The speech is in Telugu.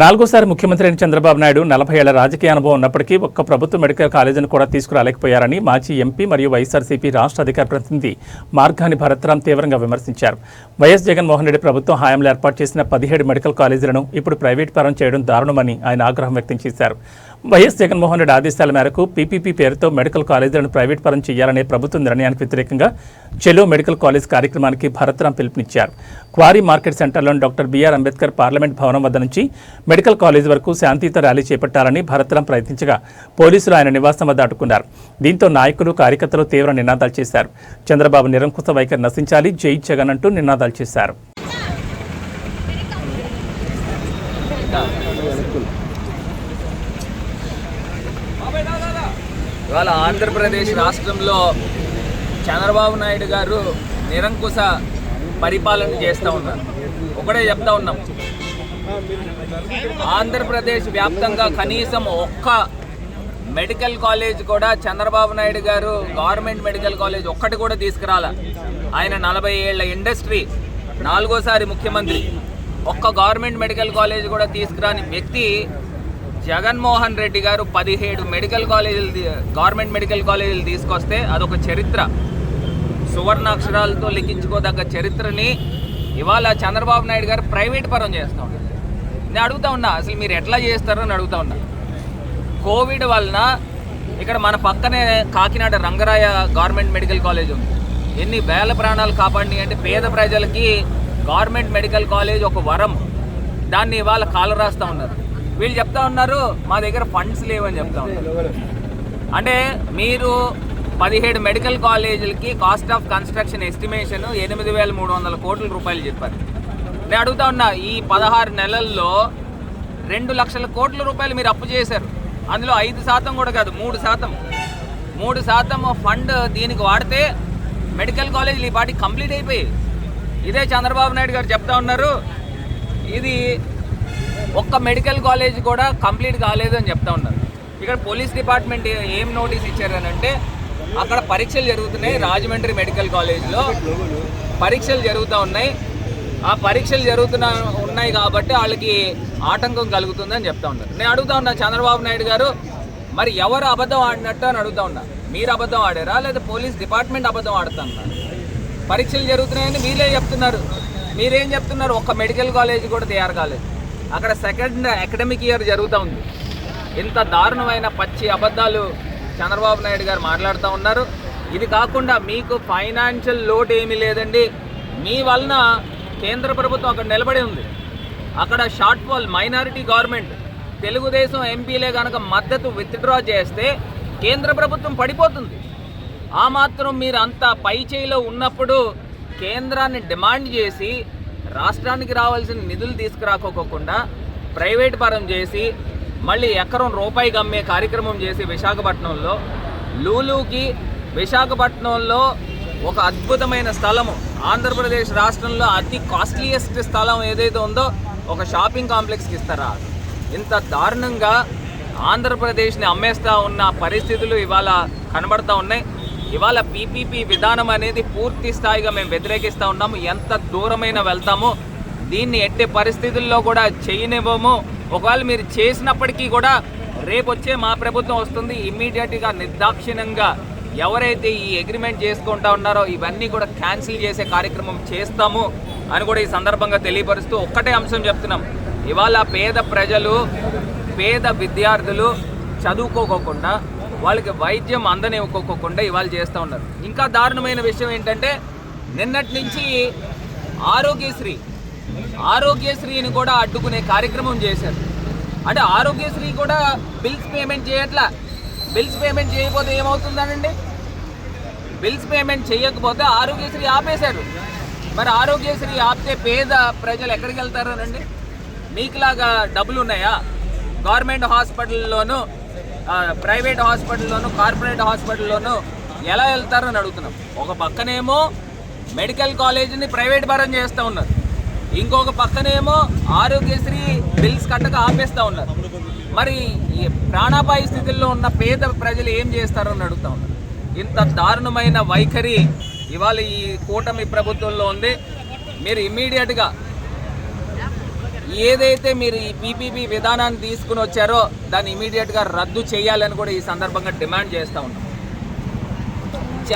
నాలుగోసారి ముఖ్యమంత్రి అయిన చంద్రబాబు నాయుడు నలభై ఏళ్ళ రాజకీయ అనుభవం ఉన్నప్పటికీ ఒక్క ప్రభుత్వ మెడికల్ కాలేజీని కూడా తీసుకురాలేకపోయారని మాజీ ఎంపీ మరియు వైఎస్ఆర్సీపీ రాష్ట్ర అధికార ప్రతినిధి మార్గాని భరత్రాం తీవ్రంగా విమర్శించారు. వైఎస్ జగన్మోహన్ రెడ్డి ప్రభుత్వం హయాంలో ఏర్పాటు చేసిన పదిహేడు మెడికల్ కాలేజీలను ఇప్పుడు ప్రైవేట్ పరం చేయడం దారుణమని ఆయన ఆగ్రహం వ్యక్తం చేశారు. వైఎస్ జగన్మోహన్ రెడ్డి ఆదేశాల మేరకు పీపీపీ పేరుతో మెడికల్ కాలేజీలను ప్రైవేట్ పరం చేయాలనే ప్రభుత్వ నిర్ణయానికి వ్యతిరేకంగా చెలో మెడికల్ కాలేజ్ కార్యక్రమానికి భరతరాం పిలుపునిచ్చారు. క్వారీ మార్కెట్ సెంటర్లోని డాక్టర్ బిఆర్ అంబేద్కర్ పార్లమెంట్ భవనం వద్ద నుంచి మెడికల్ కాలేజ్ వరకు శాంతియుత ర్యాలీ చేపట్టాలని భరత్రాం ప్రయత్నించగా పోలీసులు ఆయన నివాసం వద్ద అడ్డుకున్నారు దీంతో నాయకులు కార్యకర్తలు తీవ్ర నినాదాలు చేశారు. చంద్రబాబు నిరంకుశ వైఖరి నశించాలి జై జగన్ అంటూ నినాదాలు చేశారు. ఇవాళ ఆంధ్రప్రదేశ్ రాష్ట్రంలో చంద్రబాబు నాయుడు గారు నిరంకుశ పరిపాలన చేస్తూ ఉన్నారు. ఒకటే చెప్తా ఉన్నాం. ఆంధ్రప్రదేశ్ వ్యాప్తంగా కనీసం ఒక్క మెడికల్ కాలేజ్ కూడా చంద్రబాబు నాయుడు గారు గవర్నమెంట్ మెడికల్ కాలేజ్ ఒక్కటి కూడా తీసుకురాల. ఆయన నలభై ఏళ్ళ ఇండస్ట్రీ నాలుగోసారి ముఖ్యమంత్రి. ఒక్క గవర్నమెంట్ మెడికల్ కాలేజ్ కూడా తీసుకురాని వ్యక్తి జగన్మోహన్ రెడ్డి గారు పదిహేడు మెడికల్ కాలేజీలు గవర్నమెంట్ మెడికల్ కాలేజీలు తీసుకొస్తే అదొక చరిత్ర. సువర్ణాక్షరాలతో లిఖించుకోదగ్గ చరిత్రని ఇవాళ చంద్రబాబు నాయుడు గారు ప్రైవేట్ పరం చేస్తూ ఉన్నారు. నేను అడుగుతా ఉన్నా అసలు మీరు ఎట్లా చేస్తారో అని అడుగుతా ఉన్నా. కోవిడ్ వలన ఇక్కడ మన పక్కనే Kakinada Rangaraya government medical college ఉంది. ఎన్ని వేల ప్రాణాలు కాపాడి అంటే పేద ప్రజలకి గవర్నమెంట్ మెడికల్ కాలేజ్ ఒక వరం. దాన్ని ఇవాళ కాలు రాస్తూ ఉన్నారు. వీళ్ళు చెప్తా ఉన్నారు మా దగ్గర ఫండ్స్ లేవని చెప్తా ఉన్నారు. అంటే మీరు పదిహేడు మెడికల్ కాలేజీలకి కాస్ట్ ఆఫ్ కన్స్ట్రక్షన్ ఎస్టిమేషన్ ఎనిమిది వేల మూడు వందల కోట్ల రూపాయలు చెప్పారు. నేను అడుగుతా ఉన్నా ఈ పదహారు నెలల్లో రెండు లక్షల కోట్ల రూపాయలు మీరు అప్పు చేశారు. అందులో ఐదు శాతం కూడా కాదు మూడు శాతం. మూడు శాతం ఫండ్ దీనికి వాడితే మెడికల్ కాలేజీలు ఈ పాటికి కంప్లీట్ అయిపోయాయి. ఇదే చంద్రబాబు నాయుడు గారు చెప్తా ఉన్నారు ఇది ఒక్క మెడికల్ కాలేజ్ కూడా కంప్లీట్ కాలేదు అని చెప్తా ఉన్నారు. ఇక్కడ పోలీస్ డిపార్ట్మెంట్ ఏం నోటీస్ ఇచ్చారు అని అంటే అక్కడ పరీక్షలు జరుగుతున్నాయి రాజమండ్రి మెడికల్ కాలేజ్లో. పరీక్షలు జరుగుతూ ఉన్నాయి. ఆ పరీక్షలు జరుగుతున్న ఉన్నాయి కాబట్టి వాళ్ళకి ఆటంకం కలుగుతుందని చెప్తా ఉన్నారు. నేను అడుగుతా ఉన్నా చంద్రబాబు నాయుడు గారు మరి ఎవరు అబద్ధం ఆడినట్టు అని అడుగుతా ఉన్నా. మీరు అబద్ధం ఆడారా? లేదా పోలీస్ డిపార్ట్మెంట్ అబద్ధం ఆడుతా ఉన్నారు పరీక్షలు జరుగుతున్నాయని మీరే చెప్తున్నారు. మీరేం చెప్తున్నారు? ఒక్క మెడికల్ కాలేజ్ కూడా తయారు కాలేదు. అక్కడ సెకండ్ అకాడమిక్ ఇయర్ జరుగుతూ ఉంది. ఇంత దారుణమైన పచ్చి అబద్ధాలు చంద్రబాబు నాయుడు గారు మాట్లాడుతూ ఉన్నారు. ఇది కాకుండా మీకు ఫైనాన్షియల్ లోటు ఏమీ లేదండి. మీ వలన కేంద్ర ప్రభుత్వం అక్కడ నిలబడి ఉంది. అక్కడ short fall minority government Telugu Desam ఎంపీలే కనుక మద్దతు విత్డ్రా చేస్తే కేంద్ర ప్రభుత్వం పడిపోతుంది. ఆ మాత్రం మీరు అంత పై చేయిలో ఉన్నప్పుడు కేంద్రాన్ని డిమాండ్ చేసి రాష్ట్రానికి రావాల్సిన నిధులు తీసుకురాకోకుండా ప్రైవేట్ పరం చేసి మళ్ళీ ఎకరం రూపాయికి అమ్మే కార్యక్రమం చేసి విశాఖపట్నంలో లూలూకి విశాఖపట్నంలో ఒక అద్భుతమైన స్థలము ఆంధ్రప్రదేశ్ రాష్ట్రంలో అతి కాస్ట్లీయెస్ట్ స్థలం ఏదైతే ఉందో ఒక షాపింగ్ కాంప్లెక్స్కి ఇస్తారా? ఇంత దారుణంగా ఆంధ్రప్రదేశ్ని అమ్మేస్తా ఉన్న పరిస్థితులు ఇవాళ కనబడతా ఉన్నాయి. ఇవాళ పీపీపీ విధానం అనేది పూర్తి స్థాయిగా మేము వ్యతిరేకిస్తూ ఉన్నాము. ఎంత దూరమైన వెళ్తామో దీన్ని ఎట్టి పరిస్థితుల్లో కూడా చేయనివ్వము. ఒకవేళ మీరు చేసినప్పటికీ కూడా రేపు వచ్చే మా ప్రభుత్వం వస్తుంది. ఇమ్మీడియట్గా నిర్దాక్షిణ్యంగా ఎవరైతే ఈ అగ్రిమెంట్ చేసుకుంటా ఉన్నారో ఇవన్నీ కూడా క్యాన్సిల్ చేసే కార్యక్రమం చేస్తాము అని కూడా ఈ సందర్భంగా తెలియపరుస్తూ ఒక్కటే అంశం చెప్తున్నాం. ఇవాళ పేద ప్రజలు పేద విద్యార్థులు చదువుకోకోకుండా వాళ్ళకి వైద్యం అందని అందనివ్వకోకుండా ఇవాళ చేస్తూ ఉన్నారు. ఇంకా దారుణమైన విషయం ఏంటంటే నిన్నటి నుంచి ఆరోగ్యశ్రీ ఆరోగ్యశ్రీని కూడా అడ్డుకునే కార్యక్రమం చేశారు. అంటే ఆరోగ్యశ్రీ కూడా బిల్స్ పేమెంట్ చేయట్లా? బిల్స్ పేమెంట్ చేయకపోతే ఏమవుతుందనండి? బిల్స్ పేమెంట్ చేయకపోతే ఆరోగ్యశ్రీ ఆపేశారు. మరి ఆరోగ్యశ్రీ ఆపితే పేద ప్రజలు ఎక్కడికి వెళ్తారనండి? మీకులాగా డబ్బులు ఉన్నాయా గవర్నమెంట్ హాస్పిటల్లోనూ ప్రైవేట్ హాస్పిటల్లోను కార్పొరేట్ హాస్పిటల్లోను ఎలా వెళ్తారని అడుగుతున్నాం. ఒక పక్కనేమో మెడికల్ కాలేజీని ప్రైవేట్ పరం చేస్తూ ఉన్నారు. ఇంకొక పక్కనేమో ఆరోగ్యశ్రీ బిల్స్ కట్టక ఆపేస్తూ ఉన్నారు. మరి ఈ ప్రాణాపాయ స్థితిలో ఉన్న పేద ప్రజలు ఏం చేస్తారని అడుగుతా ఉన్నారు. ఇంత దారుణమైన వైఖరి ఇవాళ ఈ కూటమి ప్రభుత్వంలో ఉంది. మీరు ఇమ్మీడియట్గా ఏదైతే మీరు ఈ పీపీపీ విధానాన్ని తీసుకుని వచ్చారో దాన్ని ఇమీడియట్గా రద్దు చేయాలని కూడా ఈ సందర్భంగా డిమాండ్ చేస్తూ ఉన్నాం.